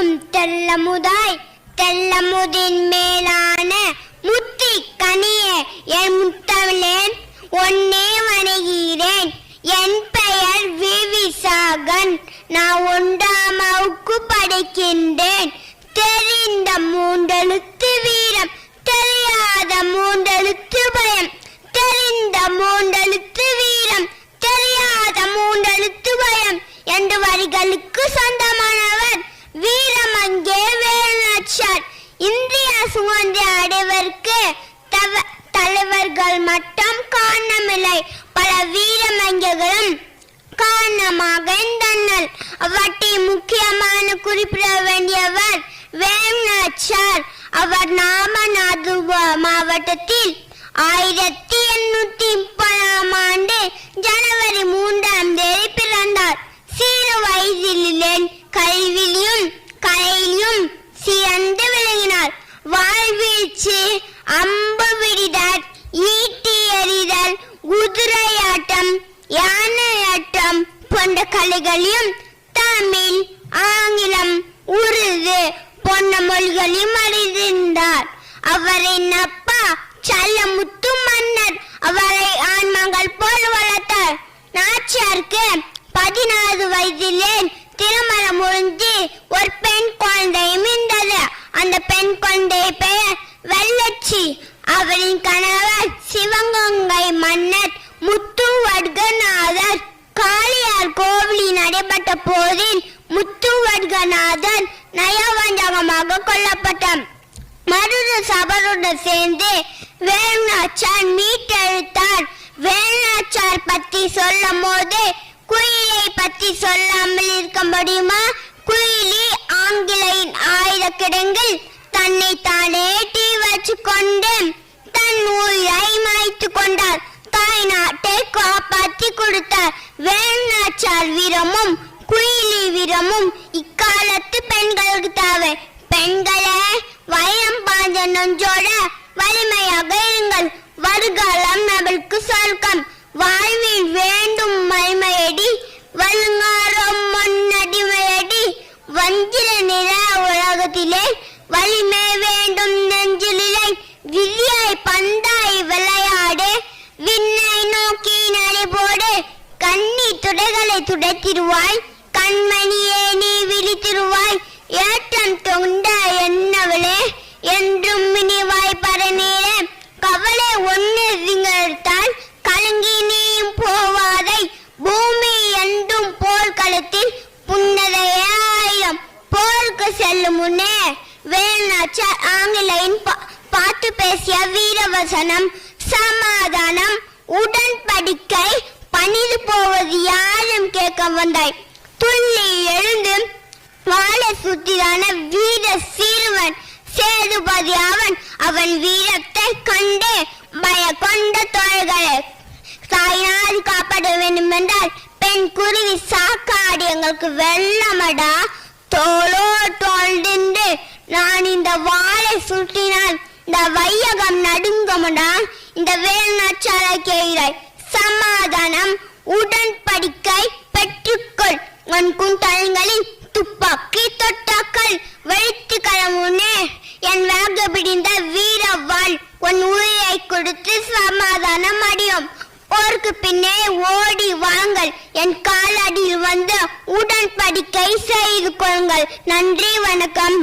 முத்தும் தெல்லமுதாய் தெல்லமுதின் மேலான முத்தி கனிய என் முத்தமிழேன் ஒன்னே வணங்குகிறேன் என் பெயர் விவிசாகன் நான் ஒன்றாம் அவுக்கு படைக்கின்றேன். தெரிந்த மூன்றெழுத்து வீரம் தெரியாத மூன்றெழுத்து பயம். தெரிந்த மூன்றெழுத்து வீரம் தெரியாத மூன்றெழுத்து பயம். என்று வரிகளுக்கு சொந்தமான சுமந்து சுதந்திர தவ- தலைவர்கள் மட்டும் காரணமில்லை. பல வீரமஞ்சர்களும் காரணமாக இருந்தனர். அவற்றை முக்கியமான குறிப்பிட வேண்டியவர் வேலுநாச்சியார் அவர் நாமநாதுவா மாவட்டத்தில் ஆயிரத்தி மொழிகளையும் தமிழ் ஆங்கிலம் உருது போன்ற மொழிகளையும் அறிந்திருந்தார். அவரின் அப்பா சல்லமுத்து மன்னர் அவரை ஆன்மங்கள் போல் வளர்த்தார். நாச்சியாருக்கு பதினாறு வயதிலே திருமணம் முடிஞ்சு ஒரு பெண் குழந்தையும் இருந்தது. அந்த பெண் குழந்தை பெயர் வெள்ளச்சி. அவரின் கணவர் சிவகங்கை மன்னர் நயவஞ்சகமாக கொல்லப்பட்டான் மருது சபருடன் சேர்ந்து வேலுநாச்சார் மீட்டெழுத்தார். வேலுநாச்சார் பத்தி சொல்லும் போது குயிலை பத்தி சொல்லாமல் இருக்க முடியுமா? குயிலி ஆங்கிலையின் ஆயுத கிடங்கில் தன்னை தானே டீ வச்சு கொண்டு தன் உயிரை மாய்த்து கொண்டார். தாய் நாட்டை காப்பாற்றி கொடுத்தார். வேலுநாச்சார் வீரமும் குயிலி வீரமும் நெஞ்சோட வலிமையாக இருங்கள். வருகாலம் அவளுக்கு சொர்க்கம். வாழ்வில் வேண்டும் மகிமையடி. வலுங்காரம் முன்னடிமையடி வஞ்சில நில உலகத்திலே வலிமை வேண்டும் நெஞ்சிலே. விதியாய் பந்தாய் விளையாடு. விண்ணை நோக்கி நடை போடு. கண்ணி துடைகளை துடைத்திருவாய் கண்மணியே நீ விழித்திருவாய் ஏற்றம் தொண்ட வேலுநாச்சார் ஆங்கிலையின் பார்த்து பேசிய வீரவசனம் சமாதானம் உடன்படிக்கை பணிந்து போவது யாரும் கேட்க வந்தாய்? துள்ளி எழுந்து வாழை சுத்திதான வீர சீர்வன் சேதுபதி அவன் அவன் வீரத்தை கண்டே பய கொண்ட தோள்களை தாயினால் காப்பாற்ற வேண்டும் என்றால் பெண் குருவி சாக்காடி எங்களுக்கு வெள்ளமடா தோளோ தோல்டின்று நான் இந்த வாளை சுற்றினால் இந்த வையகம் நடுங்கமடா. இந்த வேல் நச்சாலை சமாதானம் உடன்படிக்கை பெற்றுக்கொள். உன் குண்டலங்களில் துப்பாக்கி தொட்டாக்கள் வெளுத்து கிளம்புனே என் வேக பிடிந்த வீரவாள் உன் உயிரை கொடுத்து சமாதானம் அடையும். போருக்கு பின்னே ஓடி வாங்கள் என் காலடியில் வந்து உடன்படிக்கை செய்து கொள்ளுங்கள். நன்றி வணக்கம்.